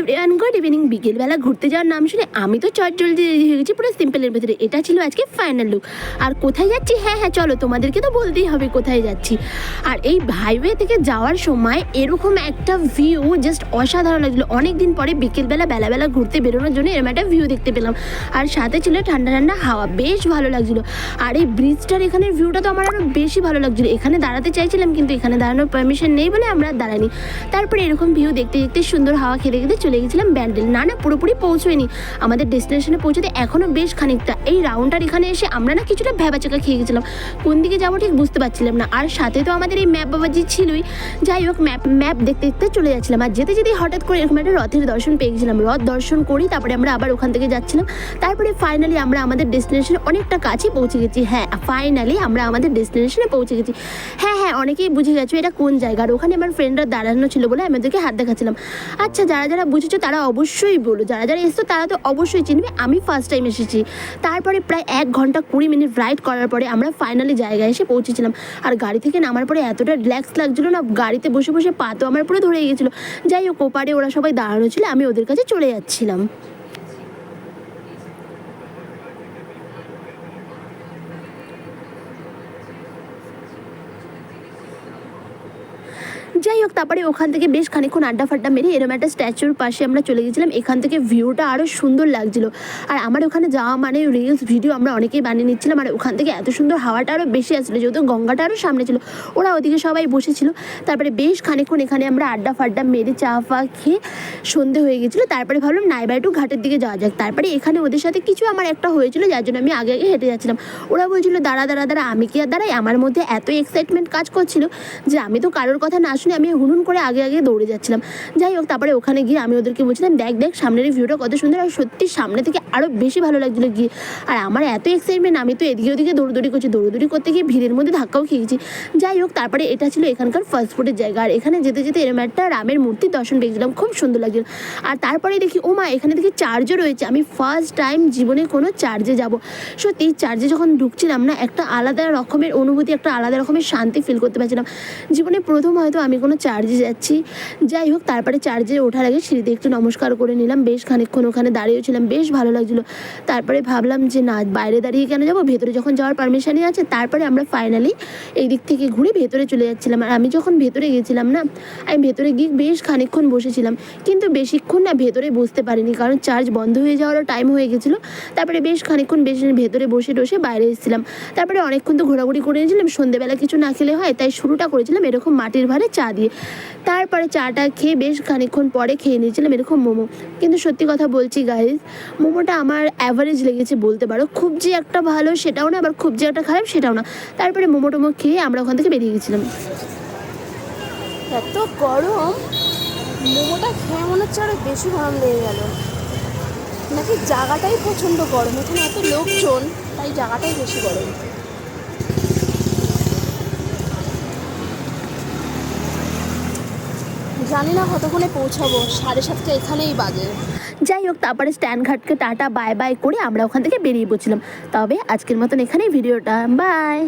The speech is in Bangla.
এভরিওয়ান গুড ইভিনিং বিকেলবেলা ঘুরতে যাওয়ার নাম শুনে আমি তো চট হয়ে গেছি, পুরো সিম্পলের ভেতরে। এটা ছিল আজকে ফাইনাল লুক আর কোথায় যাচ্ছি? হ্যাঁ হ্যাঁ চলো, তোমাদেরকে তো বলতেই হবে কোথায় যাচ্ছি। আর এই হাইওয়ে থেকে যাওয়ার সময় এরকম একটা ভিউ জাস্ট অসাধারণ লাগছিল অনেক দিন পরে বিকেলবেলা বেলাবেলা ঘুরতে বেরোনোর জন্য এরকম একটা ভিউ দেখতে পেলাম। আর সাথে ছিল ঠান্ডা ঠান্ডা হাওয়া, বেশ ভালো লাগছিল। আর এই ব্রিজটার এখানের ভিউটা তো আমার আরও বেশি ভালো লাগছিল। এখানে দাঁড়াতে চাইছিলাম, কিন্তু এখানে দাঁড়ানোর পারমিশন নেই বলে আমরা দাঁড়াইনি। তারপরে এরকম ভিউ দেখতে দেখতে সুন্দর হাওয়া খেতে খেতে চলে গেছিলাম ব্যান্ডেল। না না, পুরোপুরি পৌঁছোয়নি। আমাদের ডেস্টিনেশনে পৌঁছতে এখনও বেশ খানিকটা। এই রাউন্ডটার এখানে এসে আমরা না কিছুটা ভ্যাবাচাকা খেয়ে গেছিলাম। কোন দিকে যাব ঠিক বুঝতে পারছিলাম না। আর সাথে তো আমাদের এই ম্যাপ বাবাজি ছিলই। যাই হোক, ম্যাপ ম্যাপ দেখতে দেখতে চলে যাচ্ছিলাম। আর যেতে যেতে হঠাৎ করে এরকম একটা রথের দর্শন পেয়ে গেছিলাম। রথ দর্শন করি তারপরে আমরা আবার ওখান থেকে যাচ্ছিলাম। তারপরে ফাইনালি আমরা আমাদের ডেস্টিনেশনে অনেকটা কাছে পৌঁছে গেছি। হ্যাঁ ফাইনালি আমরা আমাদের ডেস্টিনেশনে পৌঁছে গেছি। হ্যাঁ হ্যাঁ অনেকেই বুঝে গেছো এটা কোন জায়গা? আর ওখানে আমার ফ্রেন্ডরা দাঁড়ানো ছিল বলে আমাদেরকে হাত দেখাচ্ছিলাম। আচ্ছা যারা যারা বুঝেছ, তারা অবশ্যই বলো যারা যারা এসছো, তারা তো অবশ্যই চিনবে। আমি ফার্স্ট টাইম এসেছি। তারপরে প্রায় এক ঘণ্টা কুড়ি মিনিট রাইড করার পরে আমরা ফাইনালি জায়গায় এসে পৌঁছেছিলাম। আর গাড়ি থেকে নামার পরে এতটা রিল্যাক্স লাগছিল না, গাড়িতে বসে বসে পা তো আমার পুরো ধরে গেছিল যাই হোক, ওপারে ওরা সবাই দাঁড়ানো ছিল, আমি ওদের কাছে চলে যাচ্ছিলাম। যাই হোক, তারপরে ওখান থেকে বেশ খানিক্ষণ আড্ডা ফাড্ডা মেরে এরম একটা স্ট্যাচুর পাশে আমরা চলে গেছিলাম। এখান থেকে ভিউটা আরও সুন্দর লাগছিল। আর আমার ওখানে যাওয়া মানে রিলস ভিডিও আমরা অনেকেই বানিয়ে নিচ্ছিলাম। আর ওখান থেকে এত সুন্দর হাওয়াটা আরও বেশি আসছিল, যেহেতু গঙ্গাটা আরও সামনে ছিল। ওরা ওদিকে সবাই বসেছিল। তারপরে বেশ খানিক্ষণ এখানে আমরা আড্ডা ফাড্ডা মেরে চা ফা খেয়ে সন্ধে হয়ে গেছিল। তারপরে ভাবলাম নাইবা একটু ঘাটের দিকে যাওয়া যাক। তারপরে এখানে ওদের সাথে কিছু আমার একটা হয়েছিল, যার জন্য আমি আগে আগে হেঁটে যাচ্ছিলাম। ওরা বলছিল, দাঁড়া দাঁড়া দাঁড়া, আমি কি আর দাঁড়াই? আমার মধ্যে এত এক্সাইটমেন্ট কাজ করছিল যে আমি তো কারোর কথা না শুনে আমি হুনুন করে আগে আগে দৌড়ে যাচ্ছিলাম। যাই হোক, তারপরে ওখানে গিয়ে আমি ওদেরকে বলছিলাম, দেখ দেখ, সামনের ভিউটা কত সুন্দর আর সত্যি সামনে থেকে আরও বেশি ভালো লাগছিল গিয়ে। আর আমার এত এক্সাইটমেন্ট আমি তো এদিকে ওদিকে দৌড়দৌড়ি করছি, দৌড়দৌড়ি করতে গিয়ে ভিড়ের মধ্যে ধাক্কাও খেয়েছি। যাই হোক, তারপরে এটা ছিল এখানকার ফাস্ট ফুডের জায়গা। আর এখানে যেতে যেতে এরম একটা রামের মূর্তির দর্শন পেয়েছিলাম খুব সুন্দর লাগছিল। আর তারপরে দেখি, ও মা, এখানে দেখি চার্জও রয়েছে। আমি ফার্স্ট টাইম জীবনে কোনো চার্জে যাব। সত্যি চার্জে যখন ঢুকছিলাম না, একটা আলাদা রকমের অনুভূতি, একটা আলাদা রকমের শান্তি ফিল করতে পারছিলাম। জীবনে প্রথম হয়তো আমি কোনো চার্জে যাচ্ছি। যাই হোক, তারপরে চার্জে ওঠার আগে সিঁড়িতে একটু নমস্কার করে নিলাম। বেশ খানিকক্ষণ ওখানে দাঁড়িয়েছিলাম বেশ ভালো লাগছিল। তারপরে ভাবলাম যে, না, বাইরে দাঁড়িয়ে কেন যাব? ভেতরে যখন যাওয়ার পারমিশনই আছে। তারপরে আমরা ফাইনালি এই দিক থেকে ঘুরে ভেতরে চলে যাচ্ছিলাম। আর আমি যখন ভেতরে গেছিলাম না, আমি ভেতরে গিয়ে বেশ খানিকক্ষণ বসেছিলাম। কিন্তু বেশিক্ষণ না ভেতরে বসতে পারিনি, কারণ চার্জ বন্ধ হয়ে যাওয়ারও টাইম হয়ে গেছিল। তারপরে বেশ খানিকক্ষণ বেশ ভেতরে বসে টসে বাইরে এসেছিলাম। তারপরে অনেকক্ষণ তো ঘোরাঘুরি করে নিয়েছিলাম। সন্ধেবেলা কিছু না খেলে হয়, তাই শুরুটা করেছিলাম এরকম মাটির ভারে চা দিয়ে। তারপরে চাটা খেয়ে বেশ খানিকক্ষণ পরে খেয়ে নিয়েছিলাম, এরকম মোমো। কিন্তু সত্যি কথা বলছি গাইজ মোমোটা আমার অ্যাভারেজ লেগেছে বলতে পারো। খুব যে একটা ভালো সেটাও না, আবার খুব যে একটা খারাপ সেটাও না। তারপরে মোমো টোমো খেয়ে আমরা ওখান থেকে বেরিয়ে গেছিলাম। এত গরম, মোমোটা খেয়ে মনে হচ্ছে আরও বেশি গরম লেগে গেল। নাকি জায়গাটাই প্রচণ্ড গরম, এখানে এত লোকজন, তাই জায়গাটাই বেশি গরম। জানি না কতক্ষণে পৌঁছাবো, সাড়ে সাতটা এখানেই বাজে। যাই হোক, তারপরে স্ট্যান্ড ঘাটকে টাটা, বাই বাই করে আমরা ওখান থেকে বেরিয়ে পড়ছিলাম। তবে আজকের মতন এখানেই ভিডিওটা, বাই।